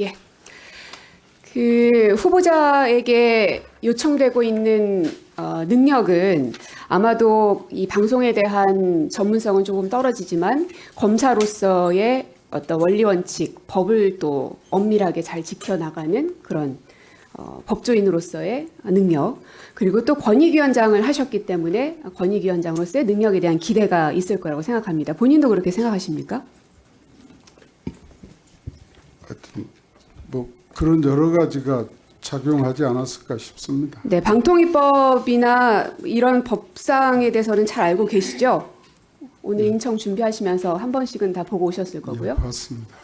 예. 그 후보자에게 요청되고 있는 어, 능력은 아마도 이 방송에 대한 전문성은 조금 떨어지지만 검사로서의 어떤 원리 원칙, 법을 또 엄밀하게 잘 지켜나가는 그런 어, 법조인으로서의 능력 그리고 또 권익위원장을 하셨기 때문에 권익위원장으로서의 능력에 대한 기대가 있을 거라고 생각합니다. 본인도 그렇게 생각하십니까? 하여튼 뭐 그런 여러 가지가 작용하지 않았을까 싶습니다. 네, 방통위법이나 이런 법상에 대해서는 잘 알고 계시죠? 오늘 인청 준비하시면서 한 번씩은 다 보고 오셨을 거고요. 예, 봤습니다.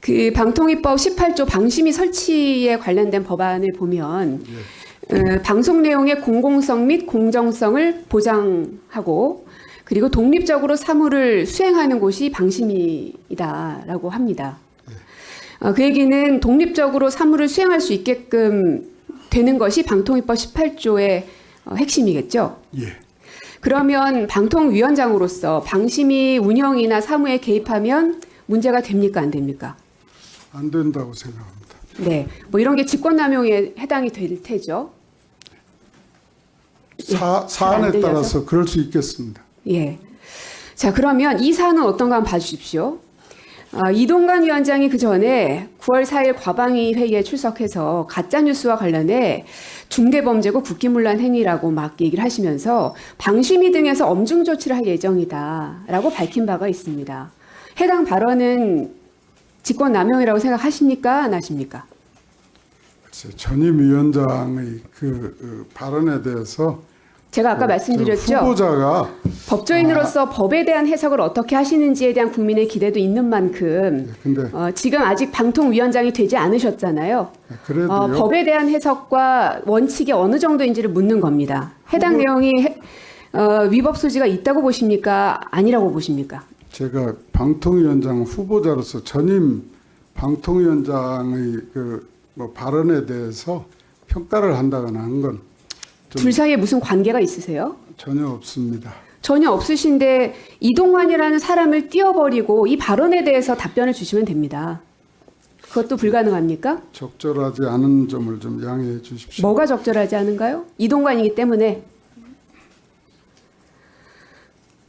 그 방통위법 18조 방심위 설치에 관련된 법안을 보면 어, 방송 내용의 공공성 및 공정성을 보장하고 그리고 독립적으로 사무를 수행하는 곳이 방심위이다라고 합니다. 어, 그 얘기는 독립적으로 사무를 수행할 수 있게끔 되는 것이 방통위법 18조의 어, 핵심이겠죠. 예, 그러면 방통위원장으로서 방심위 운영이나 사무에 개입하면 문제가 됩니까 안 됩니까? 안 된다고 생각합니다. 네, 뭐 이런 게 직권남용에 해당이 될 테죠. 사, 잘안 사안에? 따라서 그럴 수 있겠습니다. 예. 자, 그러면 이 사안은 어떤가 한번 봐주십시오. 아, 이동관 위원장이 그 전에 9월 4일 과방위 회의에 출석해서 가짜뉴스와 관련해 중대범죄고 국기문란 행위라고 막 얘기를 하시면서 방심위 등에서 엄중 조치를 할 예정이다라고 밝힌 바가 있습니다. 해당 발언은 직권남용이라고 생각하십니까? 안 하십니까? 전임 위원장의 그, 그 발언에 대해서 제가 아까 그, 말씀드렸죠. 저 후보자가 법조인으로서 법에 대한 해석을 어떻게 하시는지에 대한 국민의 기대도 있는 만큼 예, 근데 어, 지금 아직 방통위원장이 되지 않으셨잖아요. 그래도요. 어, 법에 대한 해석과 원칙이 어느 정도인지를 묻는 겁니다. 해당 내용이 해- 어, 위법 소지가 있다고 보십니까? 아니라고 보십니까? 제가 방통위원장 후보자로서 전임 방통위원장의 그 뭐 발언에 대해서 평가를 한다거나 한건좀 둘 사이에 무슨 관계가 있으세요? 전혀 없습니다. 전혀 없으신데 이동환이라는 사람을 띄워버리고 이 발언에 대해서 답변을 주시면 됩니다. 그것도 불가능합니까? 적절하지 않은 점을 좀 양해해 주십시오. 뭐가 적절하지 않은가요? 이동관이기 때문에.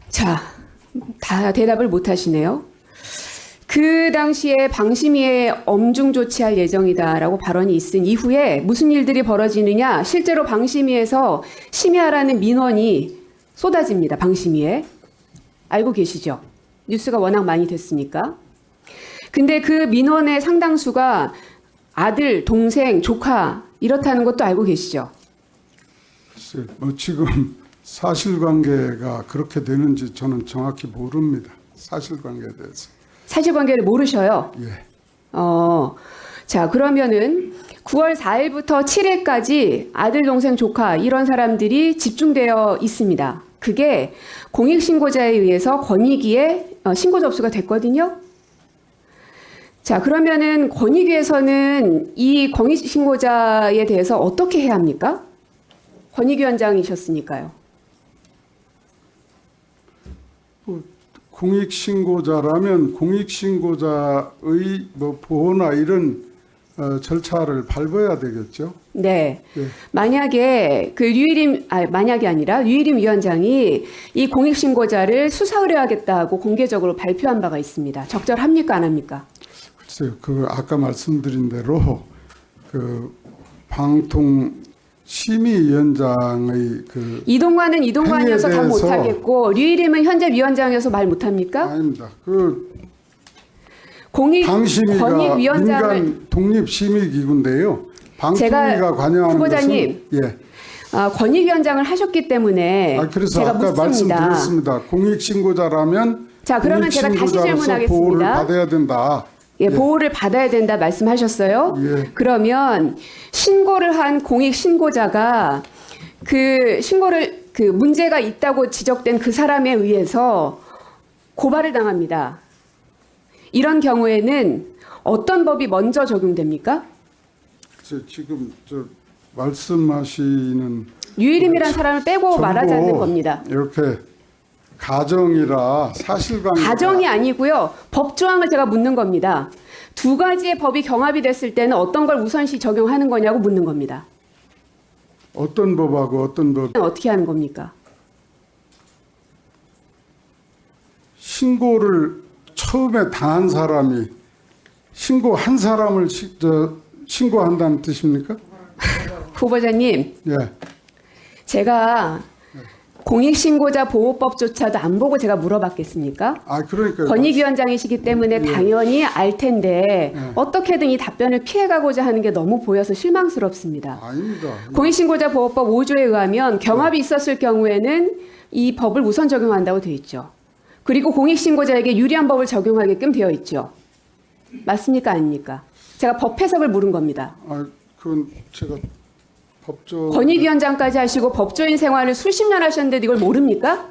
자, 다 대답을 못 하시네요. 그 당시에 방심위에 엄중 조치할 예정이다라고 발언이 있은 이후에 무슨 일들이 벌어지느냐? 실제로 방심위에서 심의하라는 민원이 쏟아집니다. 방심위에. 알고 계시죠? 뉴스가 워낙 많이 됐으니까. 근데 그 민원의 상당수가 아들, 동생, 조카 이렇다는 것도 알고 계시죠? 글쎄, 뭐 지금 사실관계가 그렇게 되는지 저는 정확히 모릅니다. 사실관계에 대해서. 사실관계를 모르셔요. 예. 어, 자 그러면은 9월 4일부터 7일까지 아들, 동생, 조카 이런 사람들이 집중되어 있습니다. 그게 공익신고자에 의해서 권익위에 어, 신고 접수가 됐거든요. 자 그러면은 권익위에서는 이 공익신고자에 대해서 어떻게 해야 합니까? 권익위원장이셨으니까요. 공익신고자라면 공익신고자의 뭐 보호나 이런 어, 절차를 밟아야 되겠죠. 네. 예. 만약에 그 류일임 아 만약이 아니라 류일임 위원장이 이 공익 신고자를 수사 의뢰하겠다고 공개적으로 발표한 바가 있습니다. 적절합니까 안 합니까? 글쎄요, 그 아까 말씀드린 대로 그 방통 심의위원장의 그 이동관은 이동관이어서 대해서- 못하겠고 류일임은 현재 위원장이어서 말 못합니까? 아닙니다. 그 공익 방심위가 권익위원장을 민간 독립 심의 기구인데요. 방통위가 제가 관여하는 후보자님, 것은 예. 아, 권익위원장을 하셨기 때문에 아, 그래서 제가 아까 묻습니다. 말씀드렸습니다. 공익 신고자라면 자, 그러면 제가 다시 질문하겠습니다. 보호를 받아야 된다. 예, 보호를 받아야 된다 말씀하셨어요. 예. 그러면 신고를 한 공익 신고자가 그 신고를 그 문제가 있다고 지적된 그 사람에 의해서 고발을 당합니다. 이런 경우에는 어떤 법이 먼저 적용됩니까? 저 지금 저 말씀하시는 유일임이라는 사람을 빼고 않는 겁니다. 이렇게 가정이라 사실관계 가정이 아니고요. 법 조항을 제가 묻는 겁니다. 두 가지의 법이 경합이 됐을 때는 어떤 걸 우선시 적용하는 거냐고 묻는 겁니다. 어떤 법하고 어떤 법 어떻게 하는 겁니까? 신고를 처음에 당한 사람이 신고한 사람을 시, 저, 신고한다는 뜻입니까? 후보자님, 예. 제가 공익신고자 보호법조차도 안 보고 제가 물어봤겠습니까? 아 그러니까 권익위원장이시기 때문에 당연히 알 텐데 네. 어떻게든 이 답변을 피해가고자 하는 게 너무 보여서 실망스럽습니다. 아닙니다. 공익신고자 보호법 5조에 의하면 경합이 있었을 경우에는 이 법을 우선 적용한다고 되어 있죠. 그리고 공익신고자에게 유리한 법을 적용하게끔 되어 있죠. 맞습니까? 아닙니까? 제가 법 해석을 물은 겁니다. 아 그건 제가 법조 권익위원장까지 하시고 법조인 생활을 수십 년 하셨는데 이걸 모릅니까?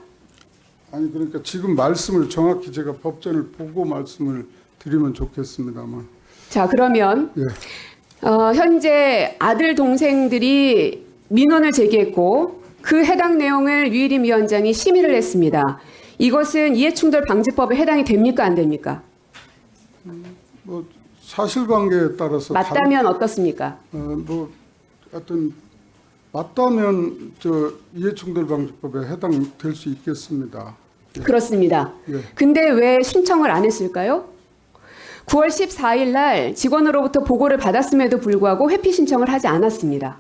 아니 그러니까 지금 말씀을 정확히 제가 법전을 보고 말씀을 드리면 좋겠습니다만 자, 그러면 예. 어, 현재 아들 동생들이 민원을 제기했고 그 해당 내용을 유일임 위원장이 심의를 했습니다. 이것은 이해충돌 방지법에 해당이 됩니까 안 됩니까? 뭐 사실관계에 따라서 맞다면 어떻습니까? 다른- 어, 뭐 하여튼 맞다면 저 이해충돌 방지법에 해당될 수 있겠습니다. 그렇습니다. 예. 근데 왜 신청을 안 했을까요? 9월 14일 날 직원으로부터 보고를 받았음에도 불구하고 회피 신청을 하지 않았습니다.